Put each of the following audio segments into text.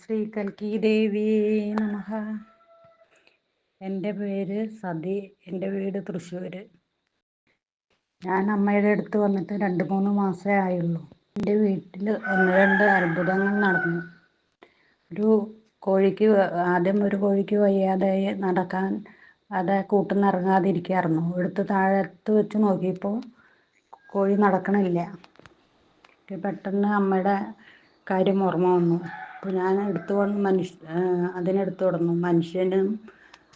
ശ്രീ കൽക്കി ദേവി നമഹ എന്റെ പേര് സതി എന്റെ വീട് തൃശ്ശൂർ ഞാൻ അമ്മയുടെ അടുത്ത് വന്നിട്ട് രണ്ട് മൂന്ന് മാസമേ ആയുള്ളൂ. എന്റെ വീട്ടിൽ ഒന്ന് രണ്ട് അത്ഭുതങ്ങൾ നടന്നു. ഒരു കോഴിക്ക് ആദ്യം ഒരു കോഴിക്ക് വയ്യാതെ നടക്കാൻ അത് കൂട്ടുന്നിറങ്ങാതിരിക്കായിരുന്നു എടുത്ത് താഴത്ത് വെച്ച് നോക്കിയപ്പോൾ കോഴി നടക്കണില്ല. പെട്ടെന്ന് അമ്മയുടെ കാര്യം ഓർമ്മ വന്നു. ഞാൻ എടുത്തു കൊണ്ട് മനുഷ്യ അതിനെടുത്തു കൊടുന്നു. മനുഷ്യനും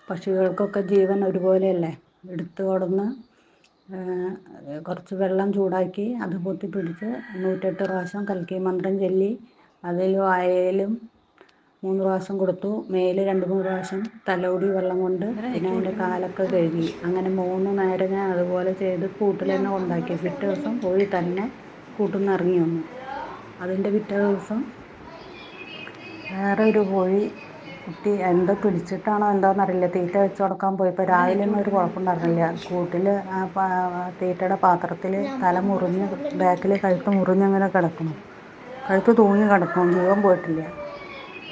പക്ഷികൾക്കൊക്കെ ജീവൻ ഒരുപോലെയല്ലേ? എടുത്തു കൊടുന്ന് കുറച്ച് വെള്ളം ചൂടാക്കി അത് പൊത്തി പിടിച്ച് നൂറ്റെട്ട് പ്രാവശ്യം കൽക്കി മന്ത്രം ചൊല്ലി അതിൽ വായയിലും മൂന്ന് പ്രാവശ്യം കൊടുത്തു. മേൽ രണ്ട് മൂന്ന് പ്രാവശ്യം തലോടി വെള്ളം കൊണ്ട് പിന്നെ അതിന്റെ കാലൊക്കെ കഴുകി. അങ്ങനെ മൂന്ന് നേരം ഞാൻ അതുപോലെ ചെയ്ത് കൂട്ടിൽ തന്നെ കൊണ്ടാക്കി. പിറ്റേ ദിവസം പോയി തന്നെ കൂട്ടിൽ നിന്ന് ഇറങ്ങി വന്നു. അതിന്റെ പിറ്റേ ദിവസം വേറെ ഒരു കോഴി കുട്ടി എന്തോ പിടിച്ചിട്ടാണോ എന്തോന്നറിയില്ല. തീറ്റ വെച്ച് കൊടുക്കാൻ പോയപ്പോൾ രാവിലെ ഒന്നും ഒരു കുഴപ്പമുണ്ടായിരുന്നില്ല. കൂട്ടിൽ ആ തീറ്റയുടെ പാത്രത്തിൽ തല മുറിഞ്ഞ് ബാക്കിൽ കഴുത്ത് മുറിഞ്ഞങ്ങനെ കിടക്കണം കഴുത്ത് തൂങ്ങി കിടക്കും ജീവൻ പോയിട്ടില്ല.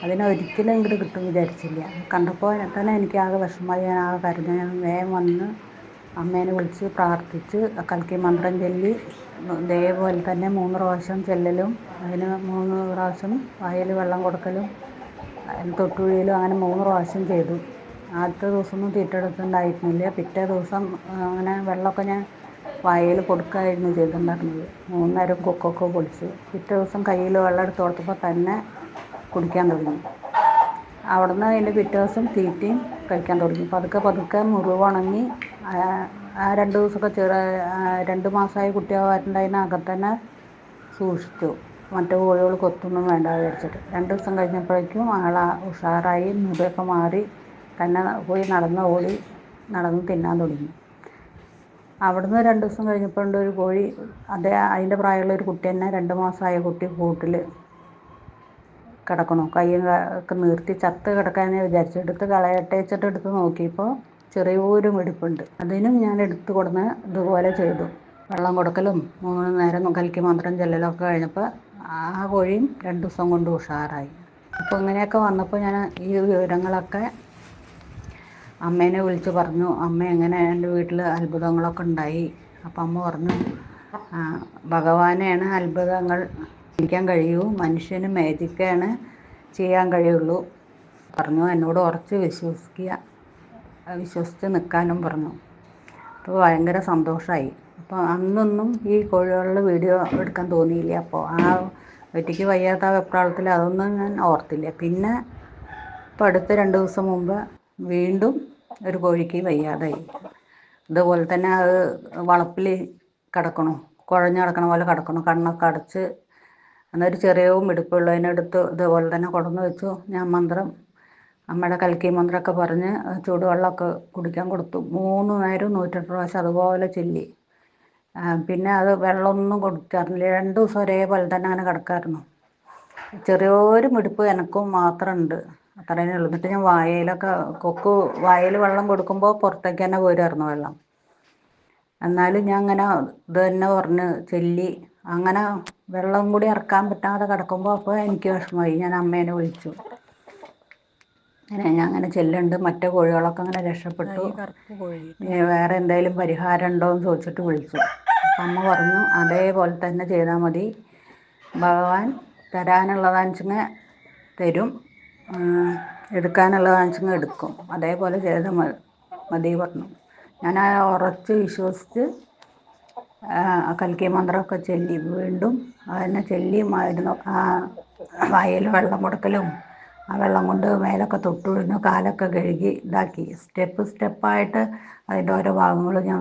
അതിനെ ഒരിക്കലും ഇങ്ങോട്ട് കിട്ടും വിചാരിച്ചില്ല. കണ്ടപ്പോൾ തന്നെ എനിക്ക് ആകെ വിഷമമായി. ഞാൻ ആകെ കരഞ്ഞു. ഞാൻ വേഗം വന്ന് അമ്മേനെ വിളിച്ച് പ്രാർത്ഥിച്ച് കൽക്കി മന്ത്രം ചൊല്ലി ഇതേപോലെ തന്നെ മൂന്ന് പ്രാവശ്യം ചെല്ലലും അതിന് മൂന്ന് പ്രാവശ്യം വായിൽ വെള്ളം കൊടുക്കലും തൊട്ടുകുഴിയിലും അങ്ങനെ മൂന്ന് പ്രാവശ്യം ചെയ്തു. ആദ്യത്തെ ദിവസമൊന്നും തീറ്റ എടുത്തിട്ടുണ്ടായിരുന്നില്ല പിറ്റേ ദിവസം അങ്ങനെ വെള്ളമൊക്കെ ഞാൻ വായിൽ കൊടുക്കുകയായിരുന്നു ചെയ്തിട്ടുണ്ടായിരുന്നത്. മൂന്നേരം കൊക്കൊക്കെ പൊളിച്ച് പിറ്റേ ദിവസം കയ്യിൽ വെള്ളം എടുത്ത് കൊടുത്തപ്പോൾ തന്നെ കുടിക്കാൻ തുടങ്ങി. അവിടുന്ന് അതിന്റെ പിറ്റേ ദിവസം തീറ്റയും കഴിക്കാൻ തുടങ്ങി. പതുക്കെ പതുക്കെ മുറിവുണങ്ങി ആ രണ്ട് ദിവസമൊക്കെ ചെറു രണ്ട് മാസമായി കുട്ടിയാവാറുണ്ടായിരുന്ന അകത്ത് തന്നെ സൂക്ഷിച്ചു. മറ്റു കോഴികൾ കൊത്തൊന്നും വേണ്ട വിചാരിച്ചിട്ട്. രണ്ട് ദിവസം കഴിഞ്ഞപ്പോഴേക്കും ആൾ ഉഷാറായി മുറിയൊക്കെ മാറി തന്നെ പോയി നടന്ന് ഓടി നടന്ന് തിന്നാൻ തുടങ്ങി. അവിടുന്ന് രണ്ട് ദിവസം കഴിഞ്ഞപ്പോഴുണ്ട് ഒരു കോഴി അതേ അതിന്റെ പ്രായമുള്ള ഒരു കുട്ടി തന്നെ രണ്ട് മാസമായ കുട്ടി കൂട്ടിൽ കിടക്കണു കൈ ഒക്കെ നീർത്തി ചത്ത് കിടക്കാൻ വിചാരിച്ചു എടുത്ത് കളയട്ടേച്ചിട്ട് എടുത്ത് നോക്കിയപ്പോൾ ചെറിയൊരു മിടുപ്പുണ്ട് അതിനും ഞാൻ എടുത്തു കൊടുന്ന് ഇതുപോലെ ചെയ്തു. വെള്ളം കൊടുക്കലും മൂന്ന് നേരം കലക്കി മന്ത്രം ചെല്ലലൊക്കെ കഴിഞ്ഞപ്പോൾ ആ കോഴിയും രണ്ട് ദിവസം കൊണ്ട് ഉഷാറായി. അപ്പോൾ ഇങ്ങനെയൊക്കെ വന്നപ്പോൾ ഞാൻ ഈ വിവരങ്ങളൊക്കെ അമ്മേനെ വിളിച്ച് പറഞ്ഞു അമ്മ എങ്ങനെ എന്റെ വീട്ടിൽ അത്ഭുതങ്ങളൊക്കെ ഉണ്ടായി? അപ്പം അമ്മ പറഞ്ഞു ഭഗവാനെയാണ് അത്ഭുതങ്ങൾ ചെയ്യാൻ കഴിയൂ മനുഷ്യന് മേജിക്കാണ് ചെയ്യാൻ കഴിയുള്ളൂ. പറഞ്ഞു എന്നോട് ഉറച്ച് വിശ്വസിക്കുക. വിശ്വസിച്ച് നിൽക്കാനും പറഞ്ഞു. അപ്പോൾ ഭയങ്കര സന്തോഷമായി അപ്പോൾ അന്നൊന്നും ഈ കോഴികളുടെ വീഡിയോ എടുക്കാൻ തോന്നിയില്ല. അപ്പോൾ ആ വെറ്റിക്ക് വയ്യാത്ത വെപ്രാളത്തിൽ അതൊന്നും ഞാൻ ഓർത്തില്ല. പിന്നെ ഇപ്പോൾ അടുത്ത രണ്ട് ദിവസം മുമ്പ് വീണ്ടും ഒരു കോഴിക്ക് വയ്യാതായി. ഇതുപോലെ തന്നെ അത് വളപ്പിൽ കിടക്കണു. കുഴഞ്ഞ് കിടക്കണ പോലെ കിടക്കണു. കണ്ണൊക്കെ അടച്ച് എന്നൊരു ചെറിയ മിടുപ്പുള്ളതിനെടുത്ത് ഇതുപോലെ തന്നെ കൊടന്ന് വെച്ചു. ഞാൻ മന്ത്രം അമ്മയുടെ കൽക്കി മന്ത്രമൊക്കെ പറഞ്ഞ് ചൂടുവെള്ളമൊക്കെ കുടിക്കാൻ കൊടുത്തു. മൂന്ന് നേരം നൂറ്റെട്ട് പ്രാവശ്യം അതുപോലെ ചൊല്ലി. പിന്നെ അത് വെള്ളമൊന്നും കൊടുക്കാറില്ല. രണ്ട് ദിവസം ഒരേപോലെ തന്നെ അങ്ങനെ കിടക്കായിരുന്നു. ചെറിയൊരു മിടുപ്പ് എനക്കും മാത്രമുണ്ട്. അത്രയും ഉള്ളൂ. എന്നിട്ട് ഞാൻ വായയിലൊക്കെ കൊക്ക് വായയിൽ വെള്ളം കൊടുക്കുമ്പോൾ പുറത്തേക്ക് തന്നെ പോരായിരുന്നു വെള്ളം. എന്നാലും ഞാൻ അങ്ങനെ ഇത് തന്നെ പറഞ്ഞ് ചൊല്ലി. അങ്ങനെ വെള്ളം കൂടി ഇറക്കാൻ പറ്റാതെ കിടക്കുമ്പോൾ അപ്പോൾ എനിക്ക് വിഷമമായി. ഞാൻ അമ്മേനെ വിളിച്ചു. അങ്ങനെ ഞാൻ അങ്ങനെ ചെല്ലുണ്ട് മറ്റേ കോഴികളൊക്കെ അങ്ങനെ രക്ഷപ്പെട്ടു. വേറെ എന്തെങ്കിലും പരിഹാരം ഉണ്ടോ എന്ന് ചോദിച്ചിട്ട് വിളിച്ചു. അപ്പം അമ്മ പറഞ്ഞു അതേപോലെ തന്നെ ചെയ്താൽ മതി. ഭഗവാൻ തരാനുള്ളതാണെന്ന് തരും. എടുക്കാനുള്ളതാണെന്ന് എടുക്കും. അതേപോലെ ചെയ്താൽ മതി പറഞ്ഞു. ഞാൻ ആ ഉറച്ച് വിശ്വസിച്ച് കൽക്കി മന്ത്രമൊക്കെ ചൊല്ലി വീണ്ടും. അതിനെ ചൊല്ലി മരുന്ന് ആ വായിൽ വെള്ളം കൊടുക്കലും ആ വെള്ളം കൊണ്ട് മേലൊക്കെ തൊട്ടുവിടുന്നു കാലൊക്കെ കഴുകി ഇതാക്കി. സ്റ്റെപ്പ് സ്റ്റെപ്പായിട്ട് അതിന്റെ ഓരോ ഭാഗങ്ങൾ ഞാൻ